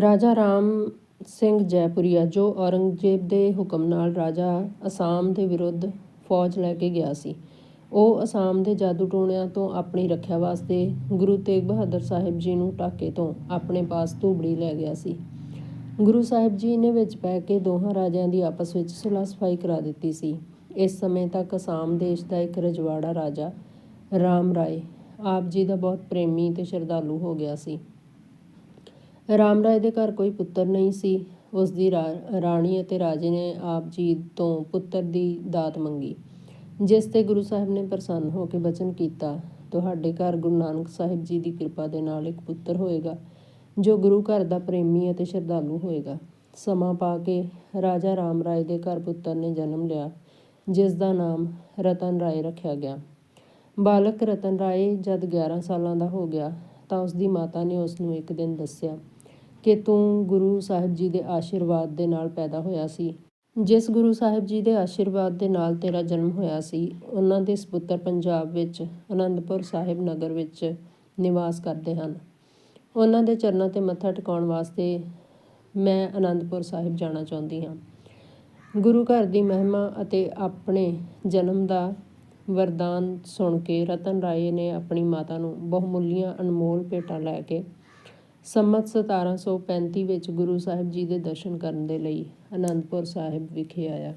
ਰਾਜਾ ਰਾਮ ਸਿੰਘ ਜੈਪੁਰੀਆ, ਜੋ ਔਰੰਗਜ਼ੇਬ ਦੇ ਹੁਕਮ ਨਾਲ ਰਾਜਾ ਅਸਾਮ ਦੇ ਵਿਰੁੱਧ ਫੌਜ ਲੈ ਕੇ ਗਿਆ ਸੀ। ਉਹ ਅਸਾਮ ਦੇ ਜਾਦੂ ਟੋਣਿਆਂ ਤੋਂ ਆਪਣੀ ਰੱਖਿਆ ਵਾਸਤੇ ਗੁਰੂ ਤੇਗ ਬਹਾਦਰ ਸਾਹਿਬ ਜੀ ਨੂੰ ਢਾਕੇ ਤੋਂ ਆਪਣੇ ਪਾਸ ਧੂਬੜੀ ਲੈ ਗਿਆ ਸੀ। ਗੁਰੂ ਸਾਹਿਬ ਜੀ ਨੇ ਵਿੱਚ ਪੈ ਕੇ ਦੋਹਾਂ ਰਾਜਿਆਂ ਦੀ ਆਪਸ ਵਿੱਚ ਸੁਲਹ ਸਫ਼ਾਈ ਕਰਾ ਦਿੱਤੀ ਸੀ। ਇਸ ਸਮੇਂ ਤੱਕ ਅਸਾਮ ਦੇਸ਼ ਦਾ ਇੱਕ ਰਜਵਾੜਾ ਰਾਜਾ ਰਾਮ ਰਾਏ ਆਪ ਜੀ ਦਾ ਬਹੁਤ ਪ੍ਰੇਮੀ ਤੇ ਸ਼ਰਧਾਲੂ ਹੋ ਗਿਆ ਸੀ। ਰਾਮ ਰਾਏ ਦੇ ਘਰ ਕੋਈ ਪੁੱਤਰ ਨਹੀਂ ਸੀ। ਉਸ ਦੀ ਰਾਣੀ ਅਤੇ ਰਾਜੇ ਨੇ ਆਪ ਜੀ ਤੋਂ ਪੁੱਤਰ ਦੀ ਦਾਤ ਮੰਗੀ, ਜਿਸ ਤੇ ਗੁਰੂ ਸਾਹਿਬ ਨੇ ਪ੍ਰਸੰਨ ਹੋ ਕੇ ਬਚਨ ਕੀਤਾ। ਤੁਹਾਡੇ ਘਰ ਗੁਰੂ ਨਾਨਕ ਸਾਹਿਬ ਜੀ ਦੀ ਕਿਰਪਾ ਦੇ ਨਾਲ ਇੱਕ ਪੁੱਤਰ ਹੋਏਗਾ, ਜੋ ਗੁਰੂ ਘਰ ਦਾ ਪ੍ਰੇਮੀ ਅਤੇ ਸ਼ਰਧਾਲੂ ਹੋਏਗਾ। ਸਮਾਂ ਪਾ ਕੇ ਰਾਜਾ ਰਾਮ ਰਾਏ ਦੇ ਘਰ ਪੁੱਤਰ ਨੇ ਜਨਮ ਲਿਆ, ਜਿਸ ਦਾ ਨਾਮ ਰਤਨ ਰਾਏ ਰੱਖਿਆ ਗਿਆ। ਬਾਲਕ ਰਤਨ ਰਾਏ ਜਦ 11 ਸਾਲਾਂ ਦਾ ਹੋ ਗਿਆ, ਤਾਂ ਉਸ ਦੀ ਮਾਤਾ ਨੇ ਉਸ ਨੂੰ ਇੱਕ ਦਿਨ ਦੱਸਿਆ ਕਿ ਤੂੰ ਗੁਰੂ ਸਾਹਿਬ ਜੀ ਦੇ ਆਸ਼ੀਰਵਾਦ ਦੇ ਨਾਲ ਪੈਦਾ ਹੋਇਆ ਸੀ। ਜਿਸ ਗੁਰੂ ਸਾਹਿਬ ਜੀ ਦੇ ਆਸ਼ੀਰਵਾਦ ਦੇ ਨਾਲ ਤੇਰਾ ਜਨਮ ਹੋਇਆ ਸੀ, ਉਹਨਾਂ ਦੇ ਸਪੁੱਤਰ ਪੰਜਾਬ ਵਿੱਚ ਅਨੰਦਪੁਰ ਸਾਹਿਬ ਨਗਰ ਵਿੱਚ ਨਿਵਾਸ ਕਰਦੇ ਹਨ। ਉਹਨਾਂ ਦੇ ਚਰਨਾਂ ਤੇ ਮੱਥਾ ਟਿਕਾਉਣ ਵਾਸਤੇ ਮੈਂ ਅਨੰਦਪੁਰ ਸਾਹਿਬ ਜਾਣਾ ਚਾਹੁੰਦੀ ਹਾਂ। ਗੁਰੂ ਘਰ ਦੀ ਮਹਿਮਾ ਅਤੇ ਆਪਣੇ ਜਨਮ ਦਾ ਵਰਦਾਨ ਸੁਣ ਕੇ ਰਤਨ ਰਾਏ ਨੇ ਆਪਣੀ ਮਾਤਾ ਨੂੰ ਬਹੁਮੁੱਲੀਆਂ ਅਨਮੋਲ ਭੇਟਾਂ ਲੈ ਕੇ ਸੰਮਤ 1735 ਵਿੱਚ ਗੁਰੂ ਸਾਹਿਬ ਜੀ ਦੇ ਦਰਸ਼ਨ ਕਰਨ ਦੇ ਲਈ ਅਨੰਦਪੁਰ ਸਾਹਿਬ ਵਿਖੇ ਆਇਆ।